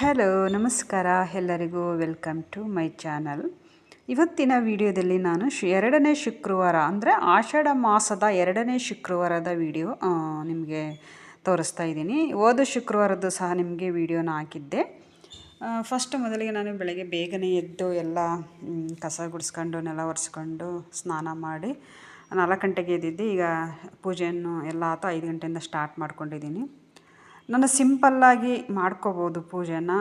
Hello ನಮಸ್ಕಾರ. ಎಲ್ಲರಿಗೂ welcome to my channel ಇವತ್ತಿನ ವಿಡಿಯೋದಲ್ಲಿ ನಾನು ಎರಡನೇ ಶುಕ್ರವಾರ, ಅಂದರೆ ಆಷಾಢ ಮಾಸದ ಎರಡನೇ ಶುಕ್ರವಾರದ ವಿಡಿಯೋ ನಿಮಗೆ ತೋರಿಸ್ತಾ ಇದ್ದೀನಿ. ಹೋದ ಶುಕ್ರವಾರದ್ದು ಸಹ ನಿಮಗೆ ವಿಡಿಯೋನ ಹಾಕಿದ್ದೆ. ಫಸ್ಟ್ ಮೊದಲಿಗೆ ನಾನು ಬೆಳಗ್ಗೆ ಬೇಗನೆ ಎದ್ದು ಎಲ್ಲ ಕಸ ಗುಡಿಸ್ಕೊಂಡು, ನೆಲ ಒರೆಸ್ಕೊಂಡು ಸ್ನಾನ ಮಾಡಿ ನಾಲ್ಕು ಗಂಟೆಗೆ ಎದ್ದಿದ್ದೆ. ಈಗ ಪೂಜೆಯನ್ನು ಎಲ್ಲ ಆತ ಐದು ಗಂಟೆಯಿಂದ ಸ್ಟಾರ್ಟ್ ಮಾಡ್ಕೊಂಡಿದ್ದೀನಿ. ನಾನು ಸಿಂಪಲ್ಲಾಗಿ ಮಾಡ್ಕೋಬೋದು ಪೂಜೆನ.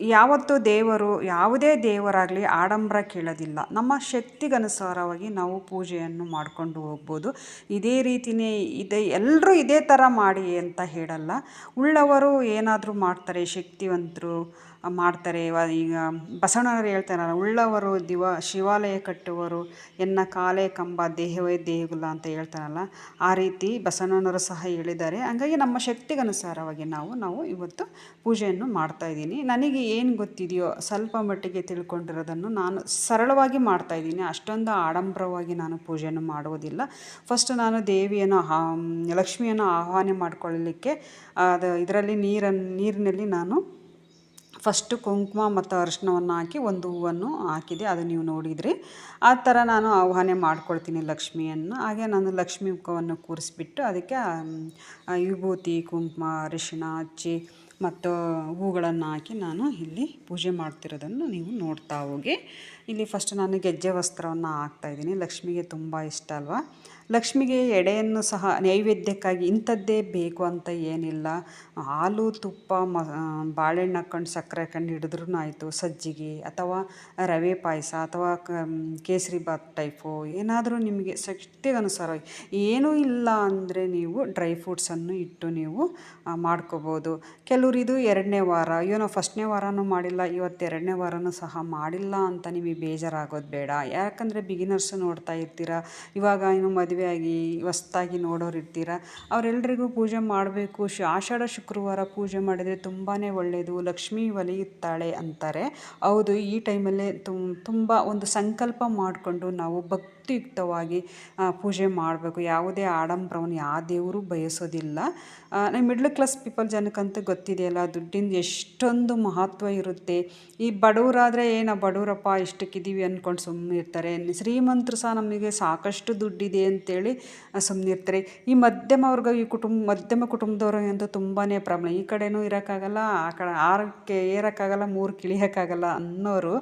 ಯಾವತ್ತೂ ದೇವರು, ಯಾವುದೇ ದೇವರಾಗಲಿ ಆಡಂಬರ ಕೇಳೋದಿಲ್ಲ. ನಮ್ಮ ಶಕ್ತಿಗನುಸಾರವಾಗಿ ನಾವು ಪೂಜೆಯನ್ನು ಮಾಡಿಕೊಂಡು ಹೋಗ್ಬೋದು. ಇದೇ ರೀತಿಯೇ ಇದೆ ಎಲ್ಲರೂ ಇದೇ ಥರ ಮಾಡಿ ಅಂತ ಹೇಳಲ್ಲ. ಉಳ್ಳವರು ಏನಾದರೂ ಮಾಡ್ತಾರೆ, ಶಕ್ತಿವಂತರು ಮಾಡ್ತಾರೆ. ಈಗ ಬಸವಣ್ಣನವರು ಹೇಳ್ತಾರಲ್ಲ, ಉಳ್ಳವರು ದಿವ, ಶಿವಾಲಯ ಕಟ್ಟುವರು, ಎನ್ನ ಕಾಲೇ ಕಂಬ, ದೇಹವೇ ದೇಹಗುಲ ಅಂತ ಹೇಳ್ತಾರಲ್ಲ, ಆ ರೀತಿ ಬಸವಣ್ಣನವರು ಸಹ ಹೇಳಿದ್ದಾರೆ. ಹಂಗಾಗಿ ನಮ್ಮ ಶಕ್ತಿಗನುಸಾರವಾಗಿ ನಾವು ನಾವು ಇವತ್ತು ಪೂಜೆಯನ್ನು ಮಾಡ್ತಾಯಿದ್ದೀನಿ ನನಗೆ ಏನು ಗೊತ್ತಿದೆಯೋ ಸ್ವಲ್ಪ ಮಟ್ಟಿಗೆ ತಿಳ್ಕೊಂಡಿರೋದನ್ನು ನಾನು ಸರಳವಾಗಿ ಮಾಡ್ತಾ ಇದ್ದೀನಿ. ಅಷ್ಟೊಂದು ಆಡಂಬರವಾಗಿ ನಾನು ಪೂಜೆಯನ್ನು ಮಾಡುವುದಿಲ್ಲ. ಫಸ್ಟ್ ನಾನು ದೇವಿಯನ್ನು ಲಕ್ಷ್ಮಿಯನ್ನು ಆಹ್ವಾನ ಮಾಡ್ಕೊಳ್ಳಲಿಕ್ಕೆ, ಅದು ಇದರಲ್ಲಿ ನೀರನ್ನು ನೀರಿನಲ್ಲಿ ನಾನು ಫಸ್ಟು ಕುಂಕುಮ ಮತ್ತು ಅರಿಶಿನವನ್ನು ಹಾಕಿ ಒಂದು ಹೂವನ್ನು ಹಾಕಿದೆ, ಅದು ನೀವು ನೋಡಿದ್ರಿ. ಆ ಥರ ನಾನು ಆಹ್ವಾನ ಮಾಡ್ಕೊಳ್ತೀನಿ ಲಕ್ಷ್ಮಿಯನ್ನು. ಹಾಗೆ ನಾನು ಲಕ್ಷ್ಮಿ ಮುಖವನ್ನು ಕೂರಿಸ್ಬಿಟ್ಟು ಅದಕ್ಕೆ ವಿಭೂತಿ, ಕುಂಕುಮ, ಅರಿಶಿಣ ಹಚ್ಚಿ ಮತ್ತು ಹೂಗಳನ್ನು ಹಾಕಿ ನಾನು ಇಲ್ಲಿ ಪೂಜೆ ಮಾಡ್ತಿರೋದನ್ನು ನೀವು ನೋಡ್ತಾ ಹೋಗಿ. ಇಲ್ಲಿ ಫಸ್ಟ್ ನಾನು ಗೆಜ್ಜೆ ವಸ್ತ್ರವನ್ನು ಹಾಕ್ತಾಯಿದ್ದೀನಿ ಲಕ್ಷ್ಮಿಗೆ ತುಂಬ ಇಷ್ಟ ಅಲ್ವಾ? ಲಕ್ಷ್ಮಿಗೆ ಎಡೆಯನ್ನು ಸಹ ನೈವೇದ್ಯಕ್ಕಾಗಿ ಇಂಥದ್ದೇ ಬೇಕು ಅಂತ ಏನಿಲ್ಲ. ಹಾಲು, ತುಪ್ಪ, ಮ ಬಾಳೆಹಣ್ಣು ಹಾಕ್ಕೊಂಡು ಸಕ್ಕರೆ ಹಾಕ್ಕೊಂಡು ಹಿಡಿದ್ರೂ ಆಯಿತು. ಸಜ್ಜಿಗೆ ಅಥವಾ ರವೆ ಪಾಯಸ ಅಥವಾ ಕೇಸರಿ ಬಾತ್ ಟೈಪು ಏನಾದರೂ ನಿಮಗೆ ಶಕ್ತಿಗನುಸಾರವಾಗಿ ಏನೂ ಇಲ್ಲ ಅಂದರೆ ನೀವು ಡ್ರೈ ಫ್ರೂಟ್ಸನ್ನು ಇಟ್ಟು ನೀವು ಮಾಡ್ಕೋಬೋದು. ಕೆಲವರು ಇದು ಎರಡನೇ ವಾರ ಅಯ್ಯೋ ಫಸ್ಟ್ನೇ ವಾರನೂ ಮಾಡಿಲ್ಲ, ಇವತ್ತು ಎರಡನೇ ವಾರನೂ ಸಹ ಮಾಡಿಲ್ಲ ಅಂತ ನಿಮಗೆ ಬೇಜಾರಾಗೋದು ಬೇಡ. ಯಾಕಂದರೆ ಬಿಗಿನರ್ಸು ನೋಡ್ತಾ ಇರ್ತೀರ, ಇವಾಗ ಇನ್ನು ಮದುವೆ ಆಗಿ ಹೊಸ್ತಾಗಿ ನೋಡೋರು ಇರ್ತೀರ? ಅವರೆಲ್ರಿಗೂ ಪೂಜೆ ಮಾಡಬೇಕು. ಶು, ಆಷಾಢ ಶುಕ್ರವಾರ ಪೂಜೆ ಮಾಡಿದರೆ ತುಂಬಾ ಒಳ್ಳೆಯದು ಲಕ್ಷ್ಮೀ ಒಲಿಯುತ್ತಾಳೆ ಅಂತಾರೆ. ಹೌದು, ಈ ಟೈಮಲ್ಲೇ ತುಂಬ ಒಂದು ಸಂಕಲ್ಪ ಮಾಡಿಕೊಂಡು ನಾವು ಭಕ್ತಿಯುಕ್ತವಾಗಿ ಪೂಜೆ ಮಾಡಬೇಕು. ಯಾವುದೇ ಆಡಂಬರವನ್ನು ಯಾವ ದೇವರು ಬಯಸೋದಿಲ್ಲ. ನಮ್ಮ ಮಿಡ್ಲ್ ಕ್ಲಾಸ್ ಪೀಪಲ್ ಜನಕ್ಕಂತೂ ಗೊತ್ತಿದೆಯಲ್ಲ, ದುಡ್ಡಿಂದು ಎಷ್ಟೊಂದು ಮಹತ್ವ ಇರುತ್ತೆ. ಈ ಬಡವರಾದರೆ ಏನು ಬಡವರಪ್ಪ ಇಷ್ಟಕ್ಕಿದ್ದೀವಿ ಅಂದ್ಕೊಂಡು ಸುಮ್ಮನೆ ಇರ್ತಾರೆ ಶ್ರೀಮಂತರು ಸಹ ನಮಗೆ ಸಾಕಷ್ಟು ದುಡ್ಡಿದೆ ಅಂತೇಳಿ ಸುಮ್ಮನೆ ಇರ್ತಾರೆ ಈ ಮಧ್ಯಮ ವರ್ಗ, ಈ ಕುಟುಂಬ ಮಧ್ಯಮ ಕುಟುಂಬದವ್ರಿಗೆ ಅಂತೂ ತುಂಬಾ ಪ್ರಾಬ್ಲಮ್. ಈ ಕಡೆನೂ ಇರೋಕ್ಕಾಗಲ್ಲ, ಆ ಕಡೆ ಆರಕ್ಕೆ ಏರೋಕ್ಕಾಗಲ್ಲ, ಮೂರು ಕಿಳಿಯೋಕ್ಕಾಗಲ್ಲ ಅನ್ನೋರು,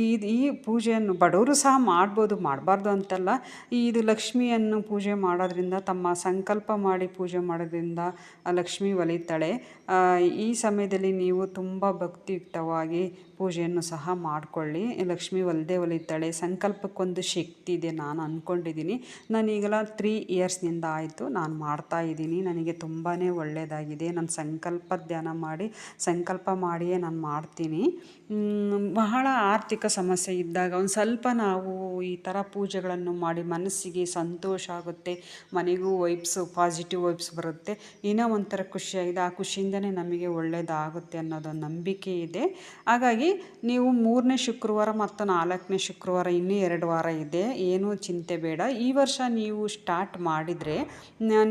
ಈ ಈ ಪೂಜೆಯನ್ನು ಬಡವರು ಸಹ ಮಾಡ್ಬೋದು, ಮಾಡಬಾರ್ದು ಅಂತಲ್ಲ ಅಂತಲ್ಲ ಇದು ಲಕ್ಷ್ಮಿಯನ್ನು ಪೂಜೆ ಮಾಡೋದ್ರಿಂದ, ತಮ್ಮ ಸಂಕಲ್ಪ ಮಾಡಿ ಪೂಜೆ ಮಾಡೋದ್ರಿಂದ ಲಕ್ಷ್ಮಿ ಒಲಿತಾಳೆ. ಈ ಸಮಯದಲ್ಲಿ ನೀವು ತುಂಬ ಭಕ್ತಿಯುಕ್ತವಾಗಿ ಪೂಜೆಯನ್ನು ಸಹ ಮಾಡಿಕೊಳ್ಳಿ. ಲಕ್ಷ್ಮಿ ಒಲಿದೇ ಒಲಿತಾಳೆ. ಸಂಕಲ್ಪಕ್ಕೊಂದು ಶಕ್ತಿ ಇದೆ, ನಾನು ಅಂದ್ಕೊಂಡಿದ್ದೀನಿ ನಾನೀಗೆಲ್ಲ ತ್ರೀ ಇಯರ್ಸ್ನಿಂದ ಆಯಿತು. ನಾನು ಮಾಡ್ತಾ ಇದ್ದೀನಿ. ನನಗೆ ತುಂಬಾ ಒಳ್ಳೆಯದಾಗಿದೆ ನಾನು ಸಂಕಲ್ಪ ಧ್ಯಾನ ಮಾಡಿ, ಸಂಕಲ್ಪ ಮಾಡಿಯೇ ನಾನು ಮಾಡ್ತೀನಿ. ಬಹಳ ಆರ್ಥಿಕ ಸಮಸ್ಯೆ ಇದ್ದಾಗ ಒಂದು ಸ್ವಲ್ಪ ನಾವು ಈ ಥರ ಪೂಜೆಗಳನ್ನು ಮಾಡಿ ಮನಸ್ಸಿಗೆ ಸಂತೋಷ ಆಗುತ್ತೆ. ಮನೆಗೂ ವೈಬ್ಸು ಪಾಸಿಟಿವ್ ವೈಬ್ಸ್ ಬರುತ್ತೆ. ಏನೋ ಒಂಥರ ಖುಷಿಯಾಗಿದೆ ಆ ಖುಷಿಯಿಂದನೇ ನಮಗೆ ಒಳ್ಳೆಯದಾಗುತ್ತೆ ಅನ್ನೋದೊಂದು ನಂಬಿಕೆ ಇದೆ. ಹಾಗಾಗಿ ನೀವು ಮೂರನೇ ಶುಕ್ರವಾರ ಮತ್ತು ನಾಲ್ಕನೇ ಶುಕ್ರವಾರ ಇನ್ನೂ ಎರಡು ವಾರ ಇದೆ. ಏನೂ ಚಿಂತೆ ಬೇಡ. ಈ ವರ್ಷ ನೀವು ಸ್ಟಾರ್ಟ್ ಮಾಡಿದರೆ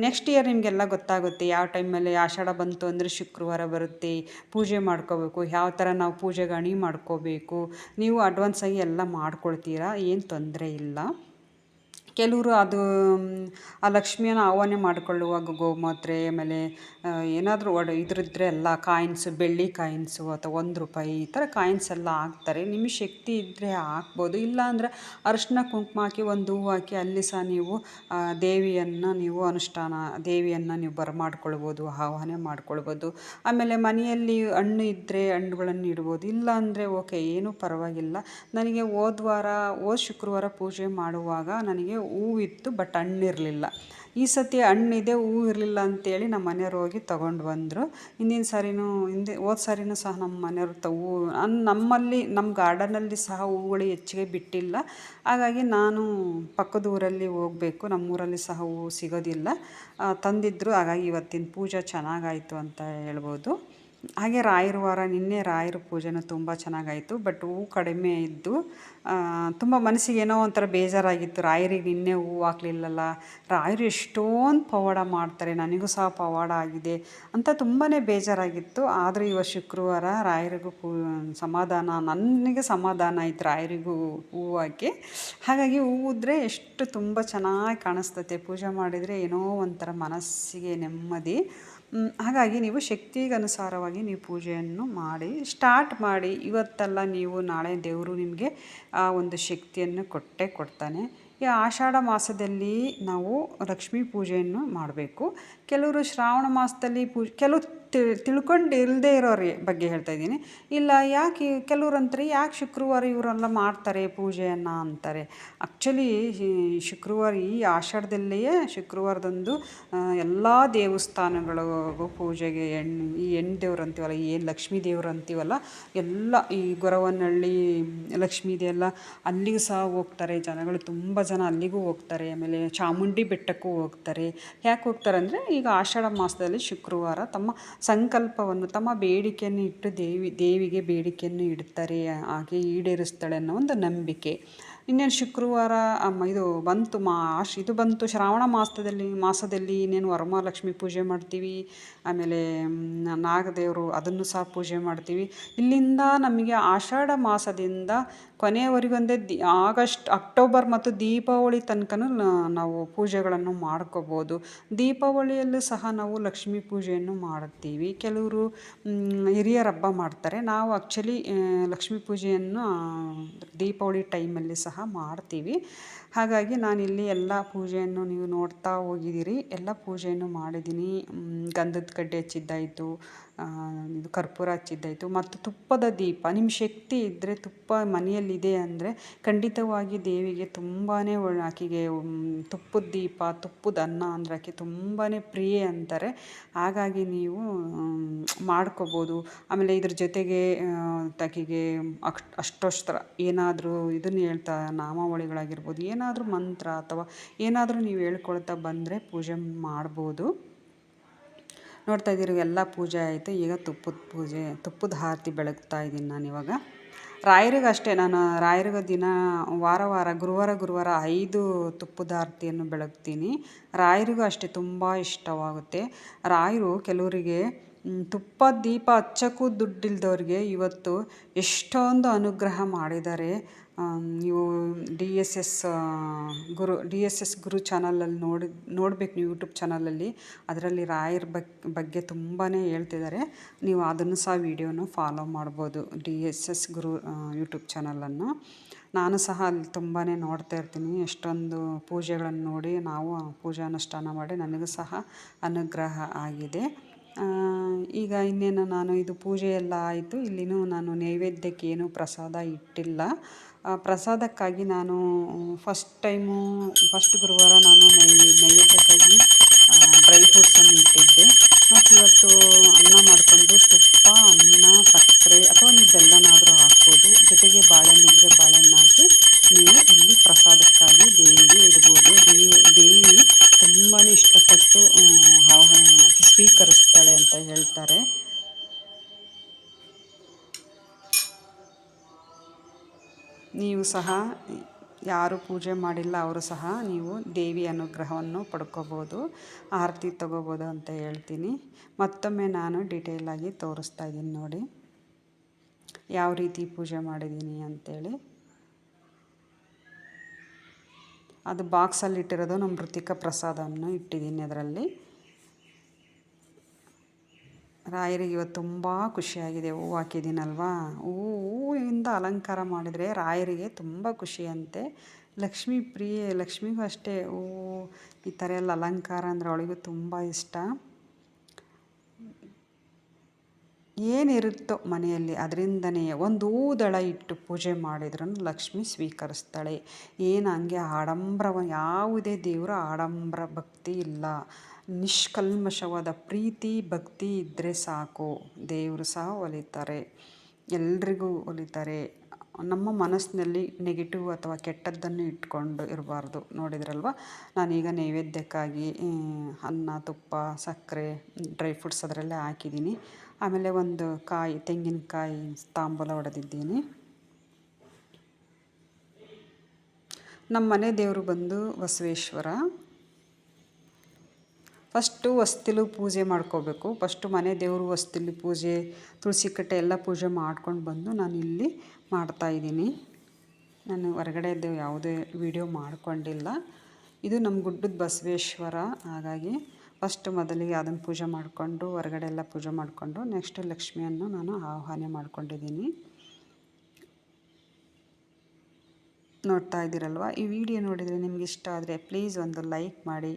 ನೆಕ್ಸ್ಟ್ ಇಯರ್ ನಿಮಗೆಲ್ಲ ಗೊತ್ತಾಗುತ್ತೆ ಯಾವ ಟೈಮಲ್ಲಿ ಆಷಾಢ ಬಂತು ಅಂದರೆ ಶುಕ್ರವಾರ ಬರುತ್ತೆ, ಪೂಜೆ ಮಾಡ್ಕೋಬೇಕು, ಯಾವ ಥರ ನಾವು ಪೂಜೆಗೆ ಅಣಿ ಮಾಡ್ಕೋಬೇಕು, ನೀವು ಅಡ್ವಾನ್ಸಾಗಿ ಎಲ್ಲ ಮಾಡ್ಕೊಳ್ತೀರಾ, ಏನು ತೊಂದರೆ ಇಲ್ಲ. ಕೆಲವರು ಅದು ಆ ಲಕ್ಷ್ಮಿಯನ್ನು ಆಹ್ವಾನ ಮಾಡಿಕೊಳ್ಳುವಾಗ ಗೋಮಾತ್ರೆ, ಆಮೇಲೆ ಏನಾದರೂ ಒಡ, ಇದ್ರಿದ್ರೆ ಎಲ್ಲ ಕಾಯಿನ್ಸು, ಬೆಳ್ಳಿ ಕಾಯಿನ್ಸು ಅಥವಾ ಒಂದು ರೂಪಾಯಿ ಈ ಥರ ಕಾಯಿನ್ಸ್ ಎಲ್ಲ ಹಾಕ್ತಾರೆ. ನಿಮಗೆ ಶಕ್ತಿ ಇದ್ದರೆ ಹಾಕ್ಬೋದು. ಇಲ್ಲ ಅಂದರೆ ಅರಿಶಿನ ಕುಂಕುಮ ಹಾಕಿ, ಒಂದು ಹೂವು ಹಾಕಿ, ಅಲ್ಲಿ ಸಹ ನೀವು ದೇವಿಯನ್ನು ನೀವು ಅನುಷ್ಠಾನ, ದೇವಿಯನ್ನು ನೀವು ಬರಮಾಡ್ಕೊಳ್ಬೋದು ಆಹ್ವಾನ ಮಾಡ್ಕೊಳ್ಬೋದು. ಆಮೇಲೆ ಮನೆಯಲ್ಲಿ ಹಣ್ಣು ಇದ್ದರೆ ಹಣ್ಣುಗಳನ್ನು ಇಡ್ಬೋದು. ಇಲ್ಲ ಅಂದರೆ ಓಕೆ, ಏನೂ ಪರವಾಗಿಲ್ಲ. ನನಗೆ ಹೋದ್ವಾರ, ಹೋದ ಶುಕ್ರವಾರ ಪೂಜೆ ಮಾಡುವಾಗ ನನಗೆ ಹೂವಿತ್ತು, ಬಟ್ ಹಣ್ಣಿರಲಿಲ್ಲ. ಈ ಸತಿ ಹಣ್ಣಿದೆ, ಹೂ ಇರಲಿಲ್ಲ ಅಂತೇಳಿ ನಮ್ಮ ಮನೆಯವ್ರು ಹೋಗಿ ತೊಗೊಂಡು ಬಂದರು. ಹಿಂದಿನ ಸಾರಿನೂ, ಹಿಂದೆ, ಹೋದ ಸಾರಿನೂ ಸಹ ನಮ್ಮ ಮನೆಯವ್ರು ತ, ಹೂ ನಮ್ಮಲ್ಲಿ, ನಮ್ಮ ಗಾರ್ಡನಲ್ಲಿ ಸಹ ಹೂಗಳು ಹೆಚ್ಚಿಗೆ ಬಿಟ್ಟಿಲ್ಲ. ಹಾಗಾಗಿ ನಾನು ಪಕ್ಕದ ಊರಲ್ಲಿ ಹೋಗಬೇಕು, ನಮ್ಮೂರಲ್ಲಿ ಸಹ ಹೂವು ಸಿಗೋದಿಲ್ಲ. ತಂದಿದ್ದರು ಹಾಗಾಗಿ ಇವತ್ತಿನ ಪೂಜೆ ಚೆನ್ನಾಗಾಯಿತು ಅಂತ ಹೇಳ್ಬೋದು. ಹಾಗೆ ರಾಯರ ವಾರ ನಿನ್ನೆ ರಾಯರ ಪೂಜೆನೂ ತುಂಬ ಚೆನ್ನಾಗಾಯಿತು, ಬಟ್ ಹೂವು ಕಡಿಮೆ ಇದ್ದು ತುಂಬ ಮನಸ್ಸಿಗೆ ಏನೋ ಒಂಥರ ಬೇಜಾರಾಗಿತ್ತು. ರಾಯರಿಗೆ ನಿನ್ನೆ ಹೂವು ಹಾಕ್ಲಿಲ್ಲಲ್ಲ, ರಾಯರು ಎಷ್ಟೊಂದು ಪವಾಡ ಮಾಡ್ತಾರೆ, ನನಗೂ ಸಹ ಪವಾಡ ಆಗಿದೆ ಅಂತ ತುಂಬಾ ಬೇಜಾರಾಗಿತ್ತು. ಆದರೆ ಇವತ್ತು ಶುಕ್ರವಾರ ರಾಯರಿಗೂ ಪೂ, ಸಮಾಧಾನ ನನಗೆ ಸಮಾಧಾನ ಆಯಿತು ರಾಯರಿಗೂ ಹೂವು ಹಾಕಿ. ಹಾಗಾಗಿ ಹೂವು ಇದ್ದರೆ ಎಷ್ಟು ತುಂಬ ಚೆನ್ನಾಗಿ ಕಾಣಿಸ್ತತೆ ಪೂಜೆ ಮಾಡಿದರೆ ಏನೋ ಒಂಥರ ಮನಸ್ಸಿಗೆ ನೆಮ್ಮದಿ. ಹಾಗಾಗಿ ನೀವು ಶಕ್ತಿಗನುಸಾರವಾಗಿ ನೀವು ಪೂಜೆಯನ್ನು ಮಾಡಿ ಸ್ಟಾರ್ಟ್ ಮಾಡಿ. ಇವತ್ತಲ್ಲ ನೀವು ನಾಳೆ ದೇವರು ನಿಮಗೆ, ಆ, ಒಂದು ಶಕ್ತಿಯನ್ನು ಕೊಟ್ಟೇ ಕೊಡ್ತಾನೆ. ಈ ಆಷಾಢ ಮಾಸದಲ್ಲಿ ನಾವು ಲಕ್ಷ್ಮೀ ಪೂಜೆಯನ್ನು ಮಾಡಬೇಕು. ಕೆಲವರು ಶ್ರಾವಣ ಮಾಸದಲ್ಲಿ ಪೂಜೆ, ಕೆಲವು ತಿಳ್ಕೊಂಡು ಇಲ್ಲದೆ ಇರೋರ ಬಗ್ಗೆ ಹೇಳ್ತಾ ಇದ್ದೀನಿ. ಇಲ್ಲ, ಯಾಕೆ ಕೆಲವ್ರು ಅಂತಾರೆ ಯಾಕೆ ಶುಕ್ರವಾರ ಇವರೆಲ್ಲ ಮಾಡ್ತಾರೆ ಪೂಜೆಯನ್ನು ಅಂತಾರೆ? ಆ್ಯಕ್ಚುಲಿ ಶುಕ್ರವಾರ ಈ ಆಷಾಢದಲ್ಲಿಯೇ ಶುಕ್ರವಾರದಂದು ಎಲ್ಲ ದೇವಸ್ಥಾನಗಳಿಗೂ ಪೂಜೆಗೆ ಎಣ್ಣೆ ಈ ಹೆಣ್ಣು ದೇವ್ರು ಅಂತೀವಲ್ಲ ಏನು ಲಕ್ಷ್ಮೀ ದೇವ್ರು ಅಂತೀವಲ್ಲ ಎಲ್ಲ ಈ ಗೊರವನಹಳ್ಳಿ, ಲಕ್ಷ್ಮೀ ಎಲ್ಲ ಅಲ್ಲಿಗೂ ಸಹ ಹೋಗ್ತಾರೆ. ಜನಗಳು ತುಂಬ ಜನ ಅಲ್ಲಿಗೂ ಹೋಗ್ತಾರೆ. ಆಮೇಲೆ ಚಾಮುಂಡಿ ಬೆಟ್ಟಕ್ಕೂ ಹೋಗ್ತಾರೆ. ಯಾಕೆ ಹೋಗ್ತಾರೆ ಅಂದರೆ ಈಗ ಆಷಾಢ ಮಾಸದಲ್ಲಿ ಶುಕ್ರವಾರ ತಮ್ಮ ಸಂಕಲ್ಪವನ್ನು ತಮ್ಮ ಬೇಡಿಕೆಯನ್ನು ಇಟ್ಟು ದೇವಿ ದೇವಿಗೆ ಬೇಡಿಕೆಯನ್ನು ಇಡ್ತಾರೆ ಹಾಗೆ ಈಡೇರಿಸ್ತಾಳೆ ಅನ್ನೋ ಒಂದು ನಂಬಿಕೆ. ಇನ್ನೇನು ಶುಕ್ರವಾರ ಇದು ಬಂತು ಮಾಶ್ ಇದು ಬಂತು ಶ್ರಾವಣ ಮಾಸದಲ್ಲಿ ಮಾಸದಲ್ಲಿ ಇನ್ನೇನು ವರಮಹಾಲಕ್ಷ್ಮಿ ಪೂಜೆ ಮಾಡ್ತೀವಿ. ಆಮೇಲೆ ನಾಗದೇವರು ಅದನ್ನು ಸಹ ಪೂಜೆ ಮಾಡ್ತೀವಿ. ಇಲ್ಲಿಂದ ನಮಗೆ ಆಷಾಢ ಮಾಸದಿಂದ ಕೊನೆಯವರೆಗೊಂದೇ ದಿ, ಆಗಸ್ಟ್, ಅಕ್ಟೋಬರ್ ಮತ್ತು ದೀಪಾವಳಿ ತನಕನೂ ನಾವು ಪೂಜೆಗಳನ್ನು ಮಾಡ್ಕೋಬೋದು. ದೀಪಾವಳಿಯಲ್ಲೂ ಸಹ ನಾವು ಲಕ್ಷ್ಮೀ ಪೂಜೆಯನ್ನು ಮಾಡುತ್ತೀವಿ ಕೆಲವರು ಹಿರಿಯರ ಹಬ್ಬ ಮಾಡ್ತಾರೆ. ನಾವು ಆ್ಯಕ್ಚುಲಿ ಲಕ್ಷ್ಮೀ ಪೂಜೆಯನ್ನು ದೀಪಾವಳಿ ಟೈಮಲ್ಲಿ ಸಹ ಮಾಡ್ತೀವಿ. ಹಾಗಾಗಿ ನಾನಿಲ್ಲಿ ಎಲ್ಲ ಪೂಜೆಯನ್ನು ನೀವು ನೋಡ್ತಾ ಹೋಗಿದ್ದೀರಿ. ಎಲ್ಲ ಪೂಜೆಯನ್ನು ಮಾಡಿದ್ದೀನಿ. ಗಂಧದ ಕಡ್ಡಿ ಹಚ್ಚಿದ್ದಾಯಿತು ಇದು ಕರ್ಪೂರ ಹಚ್ಚಿದ್ದಾಯಿತು ಮತ್ತು ತುಪ್ಪದ ದೀಪ. ನಿಮ್ಮ ಶಕ್ತಿ ಇದ್ದರೆ ತುಪ್ಪ ಮನೆಯಲ್ಲಿದೆ ಅಂದರೆ ಖಂಡಿತವಾಗಿ ದೇವಿಗೆ ತುಂಬಾ ಆಕೆಗೆ ತುಪ್ಪದ ದೀಪ, ತುಪ್ಪದ ಅನ್ನ ಅಂದರೆ ಆಕೆ ತುಂಬಾ ಪ್ರಿಯೆ ಅಂತಾರೆ. ಹಾಗಾಗಿ ನೀವು ಮಾಡ್ಕೋಬೋದು. ಆಮೇಲೆ ಇದ್ರ ಜೊತೆಗೆ ಆಕೆಗೆ ಅಕ್ ಏನಾದರೂ ಇದನ್ನು ಹೇಳ್ತಾ ನಾಮಾವಳಿಗಳಾಗಿರ್ಬೋದು, ಏನಾದರೂ ಮಂತ್ರ ಅಥವಾ ಏನಾದರೂ ನೀವು ಹೇಳ್ಕೊಳ್ತಾ ಬಂದರೆ ಪೂಜೆ ಮಾಡ್ಬೋದು. ನೋಡ್ತಾ ಇದ್ದೀರಿ, ಎಲ್ಲ ಪೂಜೆ ಆಯಿತು, ಈಗ ತುಪ್ಪದ ಪೂಜೆ, ತುಪ್ಪದ ಆರತಿ ಬೆಳಗ್ತಾ ಇದ್ದೀನಿ ನಾನು ಇವಾಗ. ರಾಯರಿಗೆ ಅಷ್ಟೇ, ನಾನು ರಾಯರಿಗೆ ದಿನ, ವಾರ ವಾರ, ಗುರುವಾರ ಗುರುವಾರ ಐದು ತುಪ್ಪದ ಆರತಿಯನ್ನು ಬೆಳಗ್ತೀನಿ. ರಾಯರಿಗೂ ಅಷ್ಟೇ, ತುಂಬ ಇಷ್ಟವಾಗುತ್ತೆ. ರಾಯರು ಕೆಲವರಿಗೆ ತುಪ್ಪ, ದೀಪ ಹಚ್ಚಕ್ಕೂ ದುಡ್ಡಿಲ್ದವ್ರಿಗೆ ಇವತ್ತು ಎಷ್ಟೊಂದು ಅನುಗ್ರಹ ಮಾಡಿದ್ದಾರೆ. ನೀವು D S S Guru, D S S Guru ಚಾನಲಲ್ಲಿ ನೋಡಿ, ನೋಡ್ಬೇಕು ನೀವು ಯೂಟ್ಯೂಬ್ ಚಾನಲಲ್ಲಿ. ಅದರಲ್ಲಿ ರಾಯರ ಬಗ್ಗೆ ತುಂಬಾ ಹೇಳ್ತಿದ್ದಾರೆ. ನೀವು ಅದನ್ನು ಸಹ ವೀಡಿಯೋನ ಫಾಲೋ ಮಾಡ್ಬೋದು D S S Guru YouTube ಚಾನಲನ್ನು. ನಾನು ಸಹ ಅಲ್ಲಿ ತುಂಬಾ ನೋಡ್ತಾ ಇರ್ತೀನಿ. ಎಷ್ಟೊಂದು ಪೂಜೆಗಳನ್ನು ನೋಡಿ ನಾವು ಪೂಜಾ ಅನುಷ್ಠಾನ ಮಾಡಿ ನನಗೂ ಸಹ ಅನುಗ್ರಹ ಆಗಿದೆ. ಈಗ ಇನ್ನೇನು ನಾನು ಇದು ಪೂಜೆ ಎಲ್ಲ ಆಯಿತು, ಇಲ್ಲಿನೂ ನಾನು ನೈವೇದ್ಯಕ್ಕೆ ಏನೂ ಪ್ರಸಾದ ಇಟ್ಟಿಲ್ಲ. ಪ್ರಸಾದಕ್ಕಾಗಿ ನಾನು ಫಸ್ಟ್ ಟೈಮು ಫಸ್ಟ್ ಗುರುವಾರ ನಾನು ನೈ, ನೈವೇದ್ಯಕ್ಕಾಗಿ ಡ್ರೈ ಫ್ರೂಟ್ಸನ್ನು ಇಟ್ಟಿದ್ದೆ. ಮತ್ತು ಇವತ್ತು ಅನ್ನ ಮಾಡಿಕೊಂಡು ತುಪ್ಪ, ಅನ್ನ, ಸಕ್ಕರೆ ಅಥವಾ ನೀವು ಬೆಲ್ಲನಾದರೂ ಹಾಕ್ಬೋದು. ಜೊತೆಗೆ ಬಾಳೆಹಣ್ಣಿದ್ರೆ ಬಾಳೆಹಣ್ಣು ಹಾಕಿ ಸಹ ಯಾರು ಪೂಜೆ ಮಾಡಿಲ್ಲ ಅವರು ಸಹ ನೀವು ದೇವಿ ಅನುಗ್ರಹವನ್ನು ಪಡ್ಕೋಬೋದು, ಆರತಿ ತಗೋಬೋದು ಅಂತ ಹೇಳ್ತೀನಿ. ಮತ್ತೊಮ್ಮೆ ನಾನು ಡೀಟೇಲಾಗಿ ತೋರಿಸ್ತಾ ಇದ್ದೀನಿ ನೋಡಿ. ಯಾವ ರೀತಿ ಪೂಜೆ ಮಾಡಿದ್ದೀನಿ ಅಂಥೇಳಿ ಅದು ಬಾಕ್ಸಲ್ಲಿ ಇಟ್ಟಿರೋದು ನಮ್ಮ ಮೃತಿಕ ಪ್ರಸಾದವನ್ನು ಇಟ್ಟಿದ್ದೀನಿ ಅದರಲ್ಲಿ. ರಾಯರಿಗೆ ಇವತ್ತು ತುಂಬ ಖುಷಿಯಾಗಿದೆ. ಹೂವು ಹಾಕಿದ್ದೀನಲ್ವಾ? ಹೂವು ಹೂವಿಂದ ಅಲಂಕಾರ ಮಾಡಿದರೆ ರಾಯರಿಗೆ ತುಂಬ ಖುಷಿಯಂತೆ. ಲಕ್ಷ್ಮೀ ಪ್ರಿಯೆ, ಲಕ್ಷ್ಮಿಗೂ ಅಷ್ಟೇ. ಹೂವು ಈ ಥರ ಎಲ್ಲ ಅಲಂಕಾರ ಅಂದರೆ ಅವಳಿಗೂ ತುಂಬ ಇಷ್ಟ. ಏನಿರುತ್ತೋ ಮನೆಯಲ್ಲಿ ಅದರಿಂದನೇ ಒಂದು ಹೂದಳ ಇಟ್ಟು ಪೂಜೆ ಮಾಡಿದ್ರೂ ಲಕ್ಷ್ಮಿ ಸ್ವೀಕರಿಸ್ತಾಳೆ. ಏನು ಹಂಗೆ ಆಡಂಬರ ಯಾವುದೇ ದೇವರ ಆಡಂಬರ ಭಕ್ತಿ ಇಲ್ಲ. ನಿಷ್ಕಲ್ಮಶವಾದ ಪ್ರೀತಿ, ಭಕ್ತಿ ಇದ್ದರೆ ಸಾಕು. ದೇವರು ಸಹ ಒಲಿತಾರೆ. ಎಲ್ರಿಗೂ ಒಲಿತಾರೆ. ನಮ್ಮ ಮನಸ್ಸಿನಲ್ಲಿ ನೆಗೆಟಿವ್ ಅಥವಾ ಕೆಟ್ಟದ್ದನ್ನು ಇಟ್ಕೊಂಡು ಇರಬಾರ್ದು. ನೋಡಿದ್ರಲ್ವ? ನಾನೀಗ ನೈವೇದ್ಯಕ್ಕಾಗಿ ಅನ್ನ, ತುಪ್ಪ, ಸಕ್ಕರೆ ಡ್ರೈ ಫ್ರೂಟ್ಸ್ ಅದರಲ್ಲೇ ಹಾಕಿದ್ದೀನಿ. ಆಮೇಲೆ ಒಂದು ಕಾಯಿ, ತೆಂಗಿನಕಾಯಿ ತಾಂಬೂಲ ಹೊಡೆದಿದ್ದೀನಿ ನಮ್ಮ ಮನೆ ದೇವರು ಬಂದು ಬಸವೇಶ್ವರ. ಫಸ್ಟು ಹೊಸ್ತಿಲು ಪೂಜೆ ಮಾಡ್ಕೋಬೇಕು. ಫಸ್ಟು ಮನೆ ದೇವರು ಹೊಸ್ತಿಲು ಪೂಜೆ, ತುಳಸಿ ಕಟ್ಟೆ ಎಲ್ಲ ಪೂಜೆ ಮಾಡ್ಕೊಂಡು ಬಂದು ನಾನು ಇಲ್ಲಿ ಮಾಡ್ತಾಯಿದ್ದೀನಿ ನಾನು ಹೊರಗಡೆದು ಯಾವುದೇ ವಿಡಿಯೋ ಮಾಡ್ಕೊಂಡಿಲ್ಲ. ಇದು ನಮ್ಮ ಗುಡ್ಡದ ಬಸವೇಶ್ವರ. ಹಾಗಾಗಿ ಫಸ್ಟ್ ಮೊದಲಿಗೆ ಅದನ್ನು ಪೂಜೆ ಮಾಡಿಕೊಂಡು ಹೊರಗಡೆ ಎಲ್ಲ ಪೂಜೆ ಮಾಡಿಕೊಂಡು ನೆಕ್ಸ್ಟ್ ಲಕ್ಷ್ಮಿಯನ್ನು ನಾನು ಆಹ್ವಾನ ಮಾಡ್ಕೊಂಡಿದ್ದೀನಿ. ನೋಡ್ತಾ ಇದ್ದೀರಲ್ವ? ಈ ವಿಡಿಯೋ ನೋಡಿದರೆ ನಿಮಗೆ ಇಷ್ಟ ಆದರೆ ಪ್ಲೀಸ್ ಒಂದು ಲೈಕ್ ಮಾಡಿ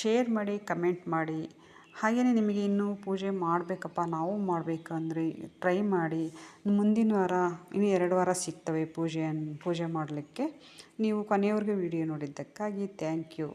ಶೇರ್ ಮಾಡಿ ಕಮೆಂಟ್ ಮಾಡಿ. ಹಾಗೆಯೇ ನಿಮಗೆ ಇನ್ನೂ ಪೂಜೆ ಮಾಡಬೇಕಪ್ಪ, ನಾವು ಮಾಡಬೇಕು ಅಂದರೆ ಟ್ರೈ ಮಾಡಿ. ಮುಂದಿನ ವಾರ, ಇನ್ನೂ ಎರಡು ವಾರ ಸಿಗ್ತವೆ ಪೂಜೆಯನ್ನು ಪೂಜೆ ಮಾಡಲಿಕ್ಕೆ. ನೀವು ಕೊನೆಯವರೆಗೂ ವಿಡಿಯೋ ನೋಡಿದ್ದಕ್ಕಾಗಿ ಥ್ಯಾಂಕ್ ಯು